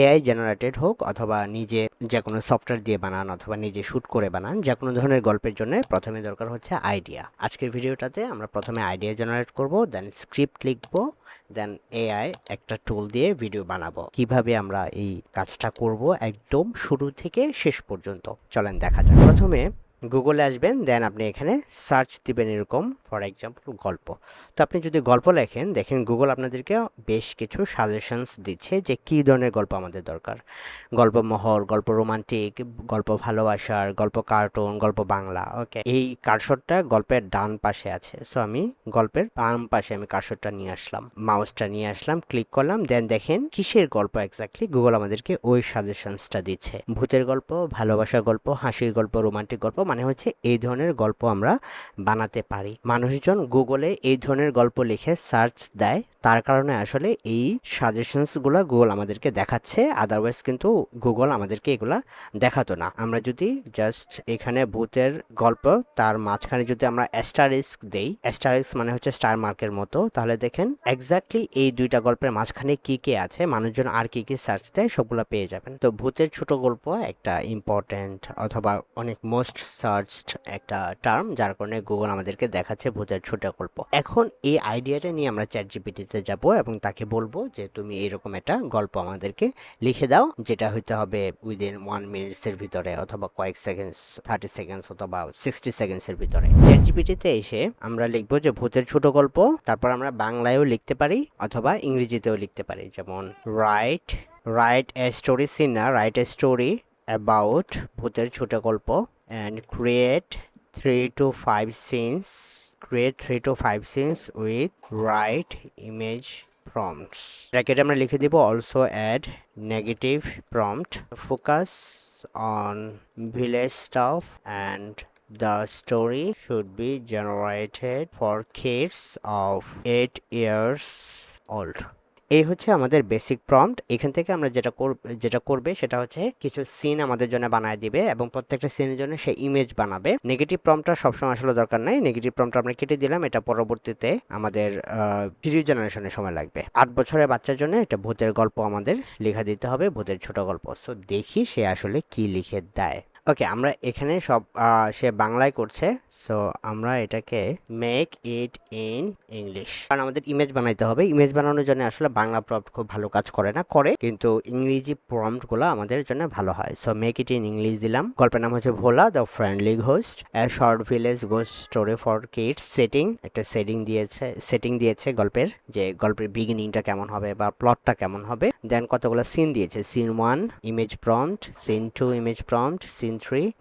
AI generated হোক অথবা নিজে যে কোনো সফটওয়্যার দিয়ে বানান অথবা নিজে শ্যুট করে বানান যে কোনো ধরনের গল্পের জন্য প্রথমে দরকার হচ্ছে আইডিয়া আজকের ভিডিওটাতে আমরা প্রথমে আইডিয়া জেনারেট করব দেন স্ক্রিপ্ট লিখব দেন এআই একটা টুল দিয়ে ভিডিও বানাবো। কীভাবে আমরা এই কাজটা করব একদম শুরু থেকে শেষ পর্যন্ত? চলেন দেখা যাক। প্রথমে গুগলে আসবেন দেন আপনি এখানে সার্চ দিবেন এরকম ফর এক্সাম্পল গল্প। তো আপনি যদি গল্প লেখেন, দেখেন গুগল আপনাদেরকে বেশ কিছু সাজেশনস দিচ্ছে যে কী ধরনের গল্প আমাদের দরকার। গল্প মহল, গল্প রোমান্টিক গল্প ভালোবাসার, গল্প কার্টুন গল্প বাংলা ওকে এই কারশটটা গল্পের ডান পাশে আছে। সো আমি গল্পের বাম পাশে আমি কারশটটা নিয়ে আসলাম। মাউসটা নিয়ে আসলাম ক্লিক করলাম দেন দেখেন কিসের গল্প এক্স্যাক্টলি গুগল আমাদেরকে ওই সাজেশনসটা দিচ্ছে। ভূতের গল্প, ভালোবাসার গল্প, হাসির গল্প রোমান্টিক গল্প মানে হচ্ছে এই ধরনের গল্প আমরা বানাতে পারি। মানুষজন গুগলে এই ধরনের গল্প লিখে সার্চ দেয়। তার কারণে আসলে এই সাজেশনসগুলো গুগল আমাদেরকে দেখাচ্ছে। আদারওয়াইজ কিন্তু গুগল আমাদেরকে এগুলা দেখাতো না। আমরা যদি জাস্ট এখানে ভূতের গল্প, তার মাঝখানে যদি আমরা অ্যাস্টারিস্ক দেই অ্যাস্টারিস্ক মানে হচ্ছে স্টার মার্কের মতো, তাহলে দেখেন এক্স্যাক্টলি এই দুইটা গল্পের মাঝখানে কি কি আছে, মানুষজন আর কি কি সার্চ দেয়, সবগুলো পেয়ে যাবেন। তো ভূতের ছোট গল্প একটা ইম্পর্ট্যান্ট অথবা অনেক মোস্ট সার্চড একটা টার্ম যার কারণে গুগল আমাদেরকে দেখাচ্ছে ভূতের ছোট গল্প এখন এই আইডিয়াটা নিয়ে আমরা চ্যাট জিপিটিতে যাব এবং তাকে বলব যে, তুমি এরকম একটা গল্প আমাদেরকে লিখে দাও, যেটা হইতে হবে উইদিন ওয়ান মিনিটসের ভিতরে অথবা কয়েক সেকেন্ডস থার্টি সেকেন্ডস অথবা সিক্সটি সেকেন্ডসের ভিতরে। চ্যাট জিপিটিতে এসে আমরা লিখব যে, ভূতের ছোট গল্প তারপর আমরা বাংলায়ও লিখতে পারি অথবা ইংরেজিতেও লিখতে পারি। যেমন write write a story scene write a story about ভূতের ছোট গল্প and create three to five scenes create three to five scenes with right image prompts ব্র্যাকেটে আমরা লিখে দিব also add negative prompt focus on village stuff and The story should be generated for kids of 8 years old. এই হচ্ছে আমাদের basic prompt এখান থেকে আমরা যেটা যেটা করবে সেটা হচ্ছে কিছু সিন আমাদের জন্য বানায় দিবে এবং প্রত্যেকটা সিনের জন্য সে ইমেজ বানাবে। নেগেটিভ প্রম্পটটা সবসময় আসলে দরকার নাই। নেগেটিভ প্রম্পট আমরা কেটে দিলাম। এটা পরবর্তীতে আমাদের ভিডিও জেনারেশনের সময় লাগবে। আট বছরের বাচ্চার জন্য এটা ভূতের গল্প আমাদের লেখা দিতে হবে, ভূতের ছোট গল্প। সো দেখি সে আসলে কি লিখে দেয়। ওকে আমরা এখানে সব সে বাংলায় করছে সো আমরা এটাকে মেক ইট ইন ইংলিশ কারণ আমাদের ইমেজ বানাইতে হবে। ইমেজ বানানোর জন্য আসলে বাংলা প্রম্পট খুব ভালো কাজ করে না, করে, কিন্তু ইংরেজি প্রম্পটগুলো আমাদের জন্য ভালো হয়। So make it in English দিলাম। গল্পের নাম হচ্ছে Bhola the friendly ghost short village ghost story for kids setting একটা সেটিং দিয়েছে সেটিং দিয়েছে গল্পের, যে গল্পের বিগিনিংটা কেমন হবে বা প্লটটা কেমন হবে। দেন কতগুলো সিন দিয়েছে? Scene one image prompt scene two image prompt scene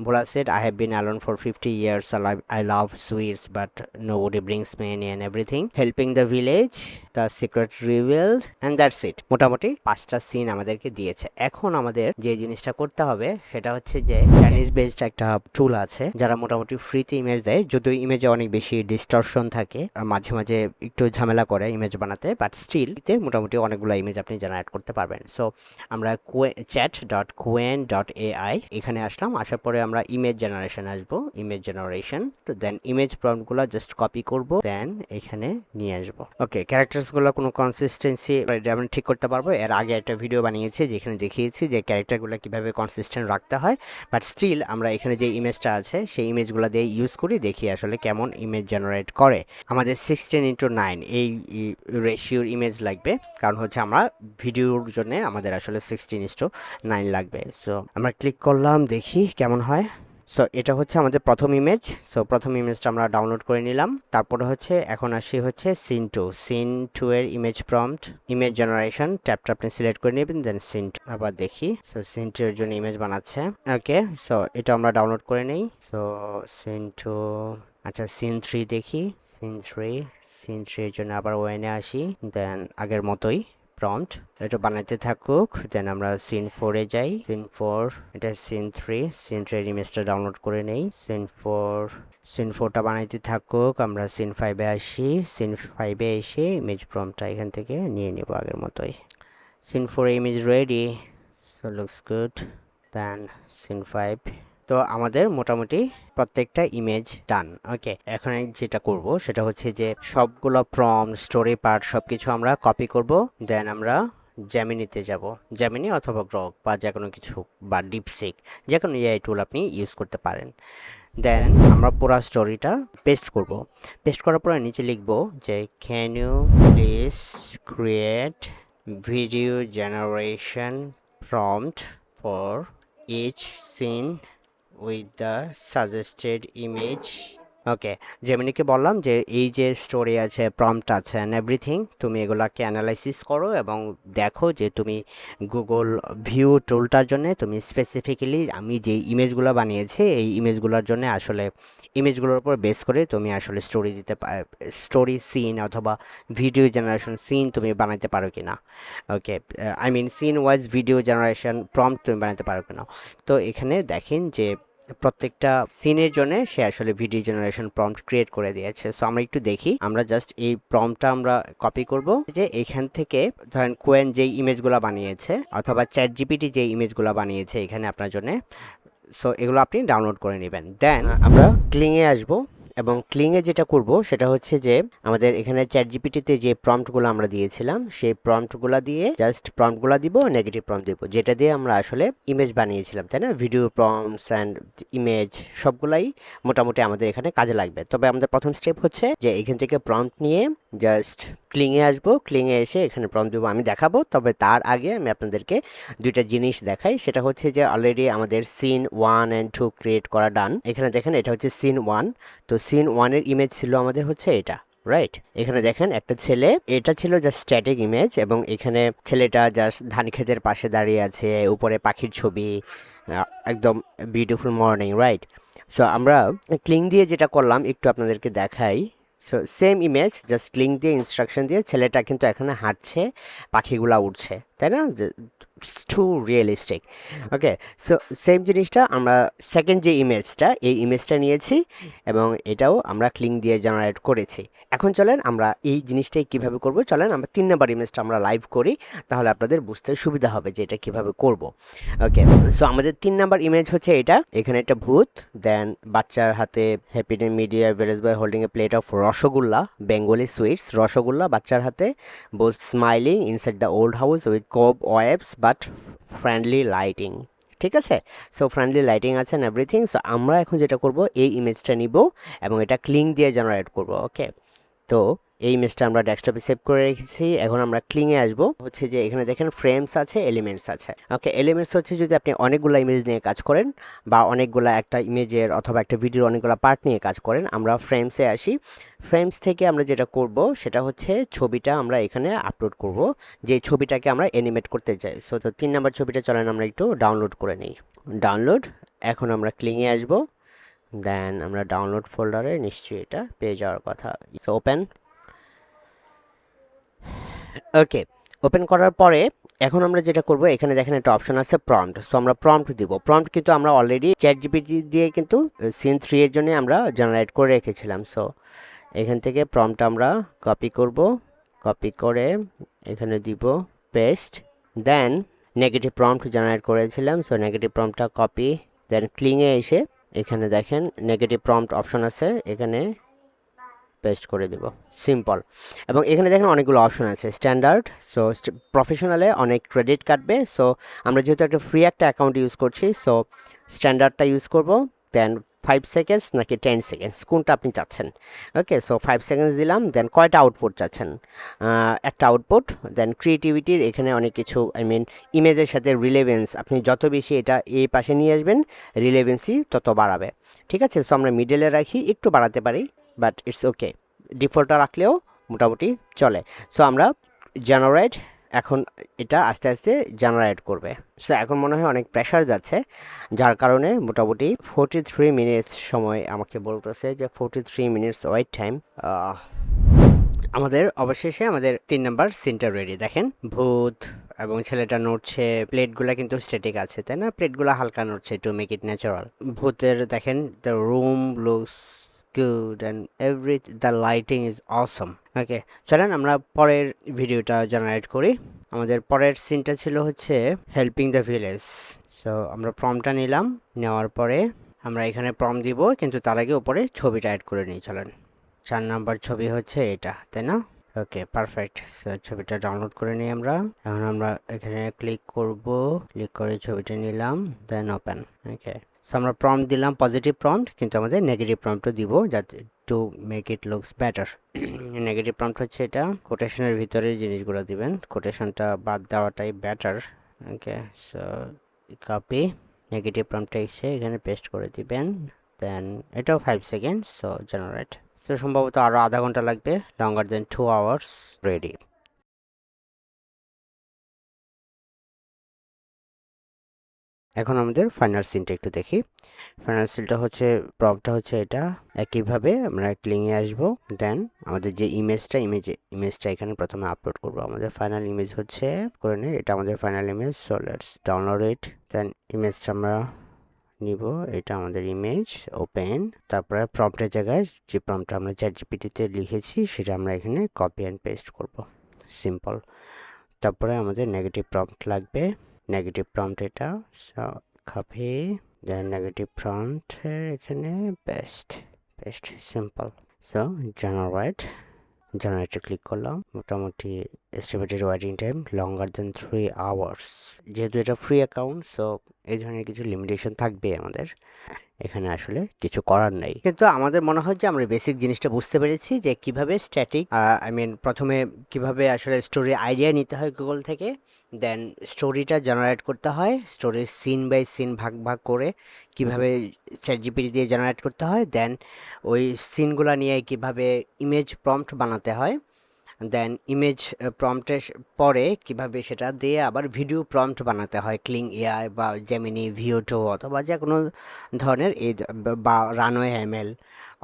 Bhola said I have been alone for fifty years I love sweets but nobody brings me any and everything helping the village the secret revealed and that's it মোটামুটি পাঁচটা scene আমাদেরকে দিয়েছে। এখন আমাদের যে জিনিসটা করতে হবে, সেটা হচ্ছে যে চাইনিজ বেসড একটা টুল আছে, যারা মোটামুটি ফ্রিতে ইমেজ দেয়। যদিও ইমেজে অনেক বেশি ডিস্টরশন থাকে, মাঝে মাঝে একটু ঝামেলা করে ইমেজ বানাতে বাট স্টিল মোটামুটি অনেকগুলো ইমেজ আপনি জেনারেট করতে পারবেন। সো আমরা chat dot Qwen dot AI এখানে আসলাম। আসার পরে আমরা ইমেজ জেনারেশন আসব ইমেজ জেনারেশন তো দেন ইমেজ প্রম্পটগুলো জাস্ট কপি করব দেন এখানে নিয়ে আসব। ওকে ক্যারেক্টার্সগুলো কোনো কনসিস্টেন্সি আমরা ঠিক করতে পারব, এর আগে একটা ভিডিও বানিয়েছি যেখানে দেখিয়েছি যে ক্যারেক্টারগুলো কীভাবে কনসিস্টেন্ট রাখতে হয় বাট স্টিল আমরা এখানে যে ইমেজটা আছে, সেই ইমেজগুলো দিয়ে ইউজ করি, দেখি আসলে কেমন ইমেজ জেনারেট করে। আমাদের সিক্সটিন ইন্টু নাইন এই রেশিওর ইমেজ লাগবে, কারণ হচ্ছে আমরা ভিডিওর জন্য আমাদের আসলে সিক্সটিন ইস্টু নাইন লাগবে। সো আমরা ক্লিক করলাম, দেখি কেমন হয়। সো এটা হচ্ছে আমাদের প্রথম ইমেজ সো প্রথম ইমেজটা আমরা ডাউনলোড করে নিলাম। তারপরে হচ্ছে, এখন আসি হচ্ছে সিন টু সিন টু এর ইমেজ প্রম্পট ইমেজ জেনারেশন ট্যাপটা আপনি সিলেক্ট করে নেবেন দেন সিন টু আবার দেখি। সো সিন টু এর জন্য ইমেজ বানাচ্ছে। ওকে সো এটা আমরা ডাউনলোড করে নেই। সো সিন টু আচ্ছা সিন থ্রি দেখি। সিন থ্রি সিন থ্রি এর জন্য আবার ওয়েনে আসি। দেন আগের মতোই। প্রম্পট এটা বানাইতে থাকুক দেন আমরা সিন ফোরে যাই। সিন ফোর এটা সিন থ্রি সিন থ্রি ইমেজটা ডাউনলোড করে নেই। সিন ফোর সিন ফোরটা বানাইতে থাকুক, আমরা সিন ফাইভে আসি। সিন ফাইভে এসে ইমেজ প্রম্পটটা এখান থেকে নিয়ে নেব আগের মতোই। Scene four image ready so looks good then scene five তো আমাদের মোটামুটি প্রত্যেকটা ইমেজ ডান ওকে এখন যেটা করব সেটা হচ্ছে যে সবগুলো প্রম স্টোরি পার্ট সব কিছু আমরা কপি করব দেন আমরা জ্যামিনিতে যাব। জ্যামিনি অথবা গ্রক বা যে কোনো কিছু বা ডিপসিক যে কোনো এআই টুল আপনি ইউজ করতে পারেন। দেন আমরা পুরো স্টোরিটা পেস্ট করব। পেস্ট করার পরে নিচে লিখব যে can you please create video generation prompt for each scene with the suggested image okay জেমিনিকে বললাম যে এই যে স্টোরি আছে প্রম্পট আছে অ্যান্ড এভরিথিং তুমি এগুলাকে অ্যানালাইসিস করো এবং দেখো যে তুমি গুগল ভিউ টুলটার জন্য তুমি স্পেসিফিক্যালি আমি যে ইমেজগুলো বানিয়েছি, এই ইমেজগুলোর জন্য আসলে ইমেজগুলোর উপর বেস করে তুমি আসলে স্টোরি দিতে স্টোরি সিন অথবা ভিডিও জেনারেশন সিন তুমি বানাতে পারো কি না okay I mean scene wise video generation prompt তুমি বানাতে পারো কিনা। তো এখানে দেখেন যে প্রত্যেকটা সিনের জন্য সে আসলে ভিডিও জেনারেশন প্রম্পট ক্রিয়েট করে দিয়েছে। সো আমরা একটু দেখি। আমরা জাস্ট এই প্রম্পটটা আমরা কপি করব। যে এখান থেকে ধরেন কোয়েন যে ইমেজগুলো বানিয়েছে অথবা চ্যাট জিপিটি যে ইমেজগুলো বানিয়েছে এখানে আপনার জন্য। সো এগুলো আপনি ডাউনলোড করে নেবেন। দেন আমরা ক্লিংয়ে আসব। এবং ক্লিংয়ে যেটা করব সেটা হচ্ছে যে আমাদের এখানে চ্যাট জিপিটিতে যে প্রম্পটগুলো আমরা দিয়েছিলাম, সেই প্রম্পটগুলো দিয়ে জাস্ট প্রম্পটগুলো দিব নেগেটিভ প্রম্পট দিব, যেটা দিয়ে আমরা আসলে ইমেজ বানিয়েছিলাম, তাই না? ভিডিও প্রম্পটস অ্যান্ড ইমেজ সবগুলাই মোটামুটি আমাদের এখানে কাজে লাগবে। তবে আমাদের প্রথম স্টেপ হচ্ছে যে এখান থেকে প্রম্পট নিয়ে জাস্ট ক্লিংয়ে আসব ক্লিংয়ে এসে এখানে প্রম্পট দেবো, আমি দেখাবো। তবে তার আগে আমি আপনাদেরকে দুইটা জিনিস দেখাই। সেটা হচ্ছে যে অলরেডি আমাদের scene one and two create করা ডান এখানে দেখেন, এটা হচ্ছে সিন ওয়ান তো সিন ওয়ানের ইমেজ ছিল আমাদের হচ্ছে এটা রাইট এখানে দেখেন, একটা ছেলে, এটা ছিল জাস্ট স্ট্যাটিক ইমেজ এবং এখানে ছেলেটা জাস্ট ধান ক্ষেতের পাশে দাঁড়িয়ে আছে, উপরে পাখির ছবি একদম বিউটিফুল মর্নিং রাইট সো আমরা ক্লিং দিয়ে যেটা করলাম, একটু আপনাদেরকে দেখাই। সো সেম ইমেজ জাস্ট ক্লিং দিয়ে ইনস্ট্রাকশন দিয়ে ছেলেটা কিন্তু এখানে হাঁটছে, পাখিগুলা উঠছে তাই না? Too realistic okay so same জিনিসটা আমরা সেকেন্ড যে ইমেজটা এই ইমেজটা নিয়েছি এবং এটাও আমরা ক্লিং দিয়ে জেনারেট করেছি। এখন চলেন আমরা এই জিনিসটাই কীভাবে করব? চলেন আমরা তিন নম্বর ইমেজটা আমরা লাইভ করি, তাহলে আপনাদের বুঝতে সুবিধা হবে যে এটা কীভাবে করব। ওকে সো আমাদের তিন নম্বর ইমেজ হচ্ছে এটা। এখানে একটা ভূত দেন বাচ্চার হাতে happy day media village boy holding a plate of rasgulla Bengali sweets rasgulla বাচ্চার হাতে both smiling inside the old house with cobwebs but friendly lighting ঠিক আছে? সো ফ্রেন্ডলি লাইটিং আছে এভরিথিং সো আমরা এখন যেটা করব, এই ইমেজটা নিব এবং এটা ক্লিং দিয়ে জেনারেট করব ওকে তো এই ইমেজটা আমরা ডেস্কটপে সেভ করে রেখেছি। এখন আমরা ক্লিংয়ে আসব। হচ্ছে যে এখানে দেখেন ফ্রেমস আছে এলিমেন্টস আছে। ওকে এলিমেন্টস হচ্ছে যদি আপনি অনেকগুলো ইমেজ নিয়ে কাজ করেন বা অনেকগুলো একটা ইমেজের অথবা একটা ভিডিওর অনেকগুলো পার্ট নিয়ে কাজ করেন, আমরা ফ্রেমসে আসি। ফ্রেমস থেকে আমরা যেটা করব, সেটা হচ্ছে ছবিটা আমরা এখানে আপলোড করব। যে ছবিটাকে আমরা অ্যানিমেট করতে চাই। সো তো তিন নম্বর ছবিটা চলেন আমরা একটু ডাউনলোড করে নিই। ডাউনলোড এখন আমরা ক্লিংয়ে আসব। দেন আমরা ডাউনলোড ফোল্ডারে নিশ্চয়ই এটা পেয়ে যাওয়ার কথা। সো ওপেন ওকে ওপেন করার পরে এখন আমরা যেটা করব, এখানে দেখেন একটা অপশন আছে প্রম্পট সো আমরা প্রম্পট দিব। প্রম্পট কিন্তু আমরা অলরেডি চ্যাট জিপিটি দিয়ে কিন্তু সিন থ্রি এর জন্য আমরা জেনারেট করে রেখেছিলাম। সো এখান থেকে প্রম্পট আমরা কপি করব কপি করে এখানে দিব paste then negative prompt generate করেছিলাম। সো নেগেটিভ প্রম্পটটা কপি দেন ক্লিংয়ে এসে এখানে দেখেন নেগেটিভ প্রম্পট অপশন আছে। এখানে পেস্ট করে দেব। সিম্পল এবং এখানে দেখেন অনেকগুলো অপশন আছে। স্ট্যান্ডার্ড সো প্রফেশনালে অনেক ক্রেডিট কাটবে। সো আমরা যেহেতু একটা ফ্রি একটা অ্যাকাউন্ট ইউজ করছি সো স্ট্যান্ডার্ডটা ইউজ করব দেন ফাইভ সেকেন্ডস নাকি টেন সেকেন্ডস কোনটা আপনি চাচ্ছেন? ওকে সো ফাইভ সেকেন্ডস দিলাম দেন কয়টা আউটপুট চাচ্ছেন? একটা আউটপুট দেন ক্রিয়েটিভিটির এখানে অনেক কিছু আই মিন ইমেজের সাথে রিলেভেন্স আপনি যত বেশি এটা এই পাশে নিয়ে আসবেন রিলেভেন্সি তত বাড়াবে। ঠিক আছে? সো আমরা মিডলে রাখি, একটু বাড়াতে পারি। বাট ইটস ওকে ডিফল্টটা রাখলেও মোটামুটি চলে। সো আমরা জেনারেট এখন এটা আস্তে আস্তে জেনারেট করবে। সো এখন মনে হয় অনেক প্রেশার যাচ্ছে, যার কারণে মোটামুটি ফোরটি থ্রি মিনিটস সময় আমাকে বলতেছে যে forty three minutes wait time আমাদের অবশেষে আমাদের তিন নাম্বার সিনটা রেডি দেখেন, ভূত এবং ছেলেটা নড়ছে প্লেটগুলো কিন্তু স্ট্যাটিক আছে, তাই না? প্লেটগুলো হালকা নড়ছে টু মেক ইট ন্যাচারাল ভূতের, দেখেন the room looks good and every the lighting is awesome okay চলেন আমরা পরের ভিডিওটা জেনারেট করি। আমাদের পরের সিনটা ছিল হচ্ছে হেল্পিং দ্য ভিলেজ সো আমরা প্রমটা নিলাম, নেওয়ার পরে আমরা এখানে প্রম দিব, কিন্তু তার আগে উপরে ছবিটা অ্যাড করে নিই, চলেন। চার নাম্বার ছবি হচ্ছে এটা, তাই না? ওকে পারফেক্ট ছবিটা ডাউনলোড করে নিই আমরা। এখন আমরা এখানে ক্লিক করব ক্লিক করে ছবিটা নিলাম দেন ওপেন ওকে সো আমরা প্রম্পট দিলাম পজিটিভ প্রম্পট কিন্তু আমাদের নেগেটিভ প্রম্পটও দিব যাতে to make it looks better negative prompt হচ্ছে এটা কোটেশনের ভিতরে জিনিসগুলো দিবেন। কোটেশনটা বাদ দেওয়াটাই better okay so copy negative প্রম্পটটা এসে এখানে পেস্ট করে দিবেন দেন এটাও five second so generate so সম্ভবত আরও আধা ঘণ্টা লাগবে longer than two hours ready এখন আমাদের ফাইনাল সিনটা একটু দেখি। ফাইনাল সিনটা হচ্ছে প্রবটা হচ্ছে এটা। একইভাবে আমরা ক্লিংয়ে আসব দেন আমাদের যে ইমেজটা ইমেজ ইমেজটা এখানে প্রথমে আপলোড করব। আমাদের ফাইনাল ইমেজ হচ্ছে, করে নিই এটা আমাদের final image so let's download it then ইমেজটা আমরা নিব, এটা আমাদের ইমেজ ওপেন তারপরে প্রম্পটের জায়গায় যে প্রম্পটটা আমরা চ্যাট জিপিটিতে লিখেছি, সেটা আমরা এখানে কপি অ্যান্ড পেস্ট করব। সিম্পল তারপরে আমাদের নেগেটিভ প্রম্পট লাগবে। নেগেটিভ প্রম্পট এটা। কপি দেন নেগেটিভ প্রম্পটের এখানে best best simple so generate জেনারেটে click করলাম। মোটামুটি estimated waiting time longer than three hours যেহেতু এটা ফ্রি অ্যাকাউন্ট সো এই ধরনের কিছু লিমিটেশন থাকবে আমাদের। এখানে আসলে কিছু করার নেই। কিন্তু আমাদের মনে হয় যে আমরা বেসিক জিনিসটা বুঝতে পেরেছি যে কীভাবে স্ট্যাটিক আই মিন প্রথমে কীভাবে আসলে স্টোরি আইডিয়া নিতে হয় গুগল থেকে দেন স্টোরিটা জেনারেট করতে হয় স্টোরির সিন বাই সিন ভাগ ভাগ করে কীভাবে চ্যাট জিপিটি দিয়ে জেনারেট করতে হয় দেন ওই সিনগুলো নিয়ে কীভাবে ইমেজ প্রম্পট বানাতে হয়। দেন ইমেজ প্রম্পটের পরে কীভাবে সেটা দিয়ে আবার ভিডিও প্রম্পট বানাতে হয় ক্লিং এআই বা জেমিনি ভিওটো অথবা যে কোনো ধরনের এই বা রানওয়ে এমএল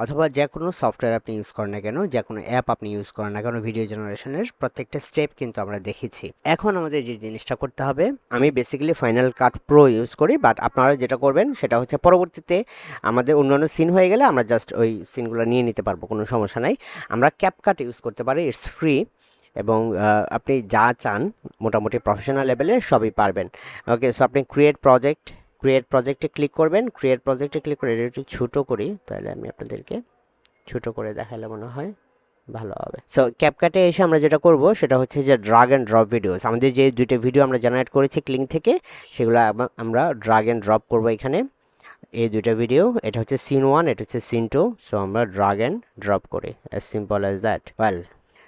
অথবা যে কোনো সফটওয়্যার আপনি ইউজ করেন না কেন, যে কোনো অ্যাপ আপনি ইউজ করেন না কেন ভিডিও জেনারেশনের প্রত্যেকটা স্টেপ কিন্তু আমরা দেখেছি। এখন আমাদের যে জিনিসটা করতে হবে, আমি basically Final Cut Pro use করি বাট আপনারা যেটা করবেন সেটা হচ্ছে পরবর্তীতে আমাদের অন্যান্য সিন হয়ে গেলে আমরা জাস্ট ওই সিনগুলো নিয়ে নিতে পারব, কোনো সমস্যা নাই। আমরা ক্যাপকাট ইউজ করতে পারি ইটস ফ্রি এবং আপনি যা চান মোটামুটি প্রফেশনাল লেভেলে সবই পারবেন। ওকে সো আপনি ক্রিয়েট প্রজেক্ট ক্রিয়েট প্রজেক্টে ক্লিক করবেন। ক্রিয়েট প্রজেক্টে ক্লিক করে একটু ছোটো করি, তাহলে আমি আপনাদেরকে ছোটো করে দেখালে মনে হয় ভালো হবে। সো ক্যাপকাটে এসে আমরা যেটা করব, সেটা হচ্ছে যে ড্রাগ অ্যান্ড ড্রপ ভিডিওস আমাদের যে দুইটা ভিডিও আমরা জেনারেট করেছি ক্লিং থেকে, সেগুলো আমরা ড্রাগ অ্যান্ড ড্রপ করব এখানে। এই দুইটা ভিডিও এটা হচ্ছে সিন ওয়ান এটা হচ্ছে সিন টু সো আমরা ড্রাগ অ্যান্ড ড্রপ করি। As simple as that well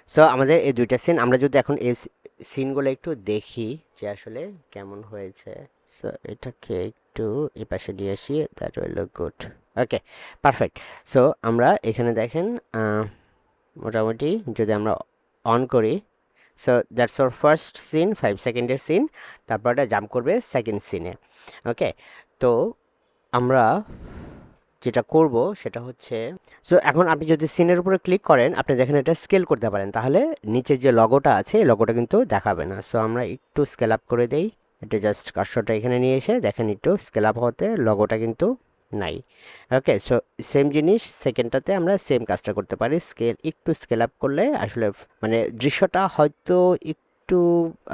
so আমাদের এই দুইটা সিন আমরা যদি এখন এই সিনগুলো একটু দেখি যে আসলে কেমন হয়েছে। সো এটাকে একটু এই পাশে নিয়ে আসি that will look good okay perfect so আমরা এখানে দেখেন মোটামুটি যদি আমরা অন করি so that's our first scene five সেকেন্ডের সিন তারপর এটা জাম্প করবে সেকেন্ড সিনে ওকে তো আমরা যেটা করব সেটা হচ্ছে সো এখন আপনি যদি সিনের উপরে ক্লিক করেন, আপনি দেখেন এটা স্কেল করতে পারেন। তাহলে নিচে যে লগোটা আছে, এই লগোটা কিন্তু দেখাবে না। সো আমরা একটু স্কেল আপ করে দেই। এটা জাস্ট কার্সরটা এখানে নিয়ে এসে দেখেন একটু স্কেল আপ হতে লগোটা কিন্তু নাই। ওকে সো সেম জিনিস সেকেন্ডটাতে আমরা সেম কাজটা করতে পারি। স্কেল একটু স্কেল আপ করলে আসলে মানে দৃশ্যটা হয়তো একটু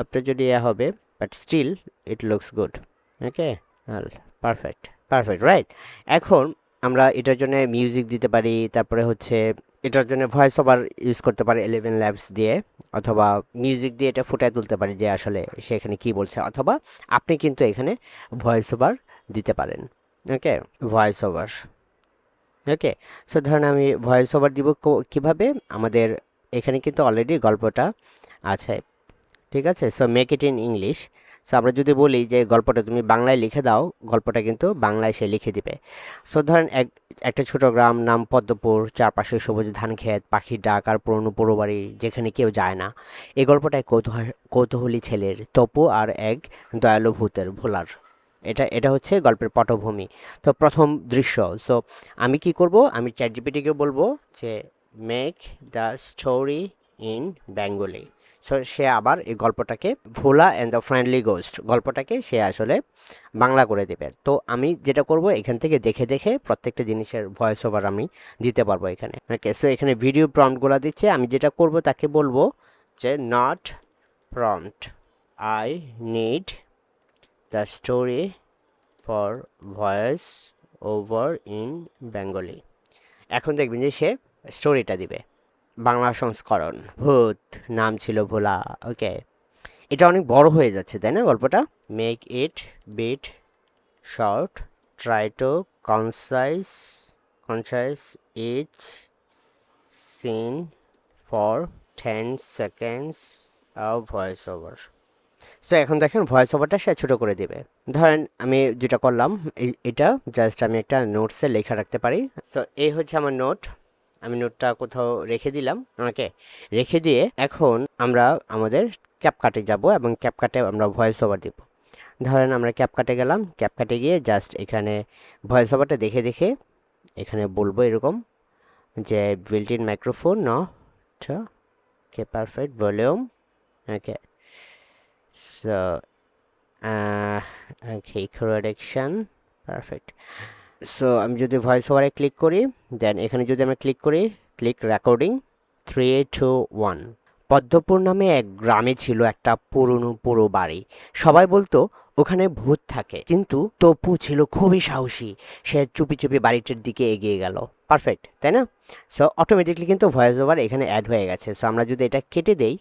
আপনার যদি ইয়ে হবে but still it looks good okay perfect perfect right এখন আমরা এটার জন্য মিউজিক দিতে পারি, তারপরে হচ্ছে এটার জন্য ভয়েস ওভার ইউজ করতে পারি এলেভেন ল্যাবস দিয়ে, অথবা মিউজিক দিয়ে এটা ফুটায় তুলতে পারি যে আসলে সে এখানে কী বলছে, অথবা আপনি কিন্তু এখানে ভয়েস ওভার দিতে পারেন okay voice over okay so ধরেন আমি ভয়েস ওভার দিব কীভাবে? আমাদের এখানে কিন্তু অলরেডি গল্পটা আছে, ঠিক আছে? So make it in English so আমরা যদি বলি যে গল্পটা তুমি বাংলায় লিখে দাও, গল্পটা কিন্তু বাংলায় সে লিখে দিবে। সো ধরেন এক, একটা ছোট গ্রাম, নাম পদ্মপুর, চারপাশে সবুজ ধান ক্ষেত পাখির ডাক আর পুরনো পুরো বাড়ি যেখানে কেউ যায় না। এই গল্পটায় কৌতূহল, কৌতূহলী ছেলের, তপু আর এক দয়ালু ভূতের ভোলার। এটা এটা হচ্ছে গল্পের পটভূমি। তো প্রথম দৃশ্য সো আমি কি করব? আমি চ্যাট জিপিটিকে বলব যে make the story in Bengali so সে আবার এই গল্পটাকে Bhola and the friendly ghost গল্পটাকে সে আসলে বাংলা করে দেবে। তো আমি যেটা করব এখান থেকে দেখে দেখে প্রত্যেকটা জিনিসের ভয়েস ওভার আমি দিতে পারব এখানে। ওকে সো এখানে ভিডিও প্রম্পটগুলো দিচ্ছে। আমি যেটা করব তাকে বলব যে not prompt I need the story for voice over in Bengali এখন দেখবেন যে সে স্টোরিটা দিবে। বাংলা সংস্করণ। ভূত, নাম ছিল ভোলা, ওকে। এটা অনেক বড় হয়ে যাচ্ছে, তাই না গল্পটা? Make it bit short try to concise concise each scene for ten seconds of voice over so এখন দেখেন ভয়েস ওভারটা সে ছোটো করে দেবে। ধরেন আমি যেটা করলাম এটা জাস্ট আমি একটা নোটসে লেখা রাখতে পারি। সো এই হচ্ছে আমার নোট আমি নোটটা কোথাও রেখে দিলাম ওকে রেখে দিয়ে এখন আমরা আমাদের ক্যাপকাটে যাব এবং ক্যাপকাটে আমরা ভয়েস ওভার দিব। ধরেন আমরা ক্যাপকাটে গেলাম ক্যাপকাটে গিয়ে জাস্ট এখানে ভয়েস ওভারটা দেখে দেখে এখানে বলব এরকম যে বিল্ট ইন মাইক্রোফোন ন okay perfect volume okay so okay correction perfect so আমি যদি ভয়েস ওভারে ক্লিক করি দেন এখানে যদি আমরা ক্লিক করি click recording three two one Padmapur নামে এক গ্রামে ছিল একটা পুরনো পুরো বাড়ি। সবাই বলতো, ওখানে ভূত থাকে। কিন্তু তপু ছিল খুবই সাহসী। সে চুপি চুপি বাড়িটার দিকে এগিয়ে গেল। পারফেক্ট তাই না? সো অটোমেটিকলি কিন্তু ভয়েস ওভার এখানে অ্যাড হয়ে গেছে। সো আমরা যদি এটা কেটে দেই,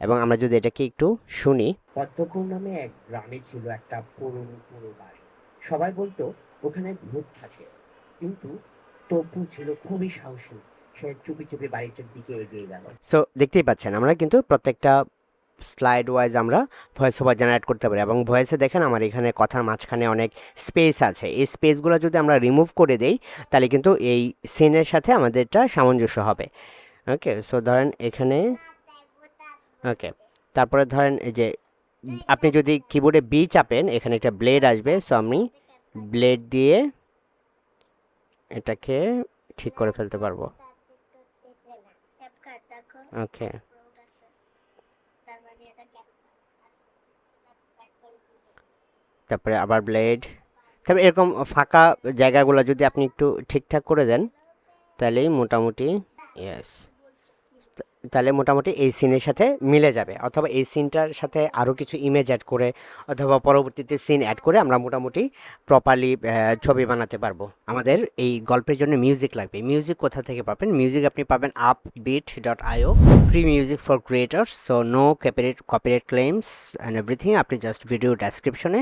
এবং আমরা যদি এটাকে একটু শুনি। পদ্মপুর নামে এক গ্রামে ছিল একটা পুরনো পুরো বাড়ি। সবাই বলতো ওখানে ভূত থাকে। কিন্তু তপু ছিল খুবই সাহসী। সে চুপি চুপি বাড়িটার দিকে এগিয়ে গেল। সো দেখতেই পাচ্ছেন, আমরা কিন্তু প্রত্যেকটা স্লাইড ওয়াইজ আমরা ভয়েস ওভার জেনারেট করতে পারি এবং ভয়েসে দেখেন আমার এখানে কথার মাঝখানে অনেক স্পেস আছে। এই স্পেসগুলো যদি আমরা রিমুভ করে দেই, তাহলে কিন্তু এই সিনের সাথে আমাদেরটা সামঞ্জস্য হবে। ওকে সো ধরেন এখানে ওকে তারপরে ধরেন এই যে, আপনি যদি কিবোর্ডে বি চাপেন, এখানে একটা ব্লেড আসবে সো আমি ব্লেড দিয়ে এটাকে ঠিক করে ফেলতে পারব। ওকে তারপরে আবার ব্লেড তারপরে এরকম ফাঁকা জায়গাগুলো যদি আপনি একটু ঠিকঠাক করে দেন, তাহলেই মোটামুটি ইয়েস তাহলে মোটামুটি এই সিনের সাথে মিলে যাবে। অথবা এই সিনটার সাথে আরও কিছু ইমেজ অ্যাড করে, অথবা পরবর্তীতে সিন অ্যাড করে আমরা মোটামুটি প্রপারলি ছবি বানাতে পারব। আমাদের এই গল্পের জন্য মিউজিক লাগবে। মিউজিক কোথা থেকে পাবেন? মিউজিক আপনি পাবেন upbeat dot IO free music for creators so no copyright copyright claims and everything আপনি জাস্ট ভিডিও ডেসক্রিপশনে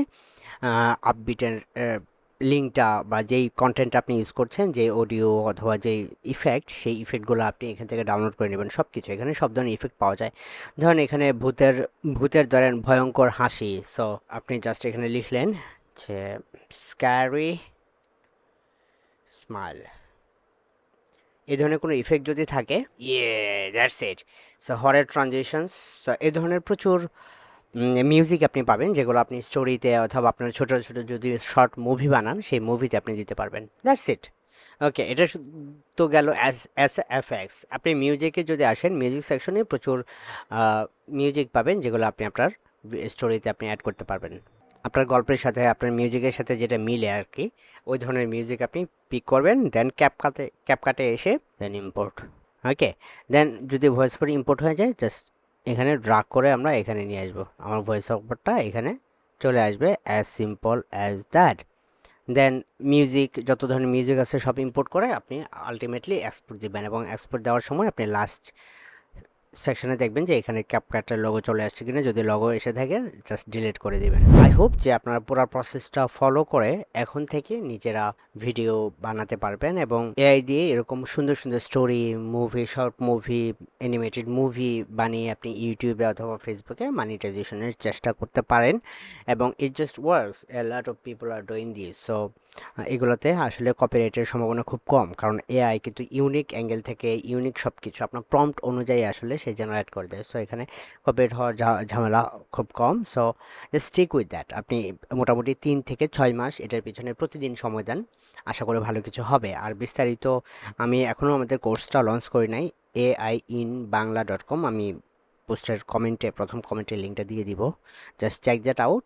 আপবিটের লিঙ্কটা বা যেই কন্টেন্ট আপনি ইউজ করছেন যে অডিও অথবা যেই ইফেক্ট সেই ইফেক্টগুলো আপনি এখান থেকে ডাউনলোড করে নেবেন সব কিছু এখানে সব ধরনের ইফেক্ট পাওয়া যায়। ধরেন এখানে ভূতের ভূতের ধরেন ভয়ঙ্কর হাসি। সো আপনি জাস্ট এখানে লিখলেন যে স্ক্যারি স্মাইল এই ধরনের কোনো ইফেক্ট যদি থাকে ইয়ে দ্যাটস ইট সো হরের ট্রানজেকশনস সো এই ধরনের প্রচুর মিউজিক আপনি পাবেন, যেগুলো আপনি স্টোরিতে অথবা আপনার ছোটো ছোটো যদি শর্ট মুভি বানান, সেই মুভিতে আপনি দিতে পারবেন। দ্যাটস ইট ওকে এটা তো গেল অ্যাস এস এফ এক্স আপনি মিউজিকে যদি আসেন মিউজিক সেকশনে প্রচুর মিউজিক পাবেন, যেগুলো আপনি আপনার স্টোরিতে আপনি অ্যাড করতে পারবেন। আপনার গল্পের সাথে, আপনার মিউজিকের সাথে যেটা মিলে আর কি, ওই ধরনের মিউজিক আপনি পিক করবেন দেন ক্যাপকাতে ক্যাপকাটে এসে দেন ইম্পোর্ট ওকে দেন যদি ভয়েস ইম্পোর্ট হয়ে যায় জাস্ট এখানে ড্রাগ করে আমরা এখানে নিয়ে আসব। আমার ভয়েস অফারটা এখানে চলে আসবে as simple as that then music যত ধরনের মিউজিক আছে সব ইম্পোর্ট করে আপনি আলটিমেটলি এক্সপোর্ট দেবেন এবং এক্সপোর্ট দেওয়ার সময় আপনি লাস্ট সেকশনে দেখবেন যে এখানে ক্যাপকাটের লগো চলে আসছে কিনা। যদি লগো এসে থাকে জাস্ট ডিলিট করে দেবেন। আই হোপ যে আপনারা পুরো প্রসেসটা ফলো করে এখন থেকে নিজেরা ভিডিও বানাতে পারবেন এবং এআই দিয়ে এরকম সুন্দর সুন্দর story movie short movie animated movie বানিয়ে আপনি ইউটিউবে অথবা ফেসবুকে মানিটাইজেশনের চেষ্টা করতে পারেন। এবং it just works a lot of people are doing this so এগুলোতে আসলে কপিরাইটের সম্ভাবনা খুব কম। কারণ এআই কিন্তু ইউনিক অ্যাঙ্গেল থেকে ইউনিক সব কিছু আপনার প্রম্পট অনুযায়ী আসলে সে জেনারেট করে দেয়। সো এখানে কপিরাইট হওয়ার ঝামেলা খুব কম। সো স্টিক উইথ দ্যাট আপনি মোটামুটি তিন থেকে ছয় মাস এটার পিছনে প্রতিদিন সময় দেন। আশা করি ভালো কিছু হবে। আর বিস্তারিত আমি এখনও আমাদের কোর্সটা লঞ্চ করি নাই। AI in Bangla dot com আমি পোস্টের কমেন্টে প্রথম কমেন্টের লিঙ্কটা দিয়ে দিব। Just check that out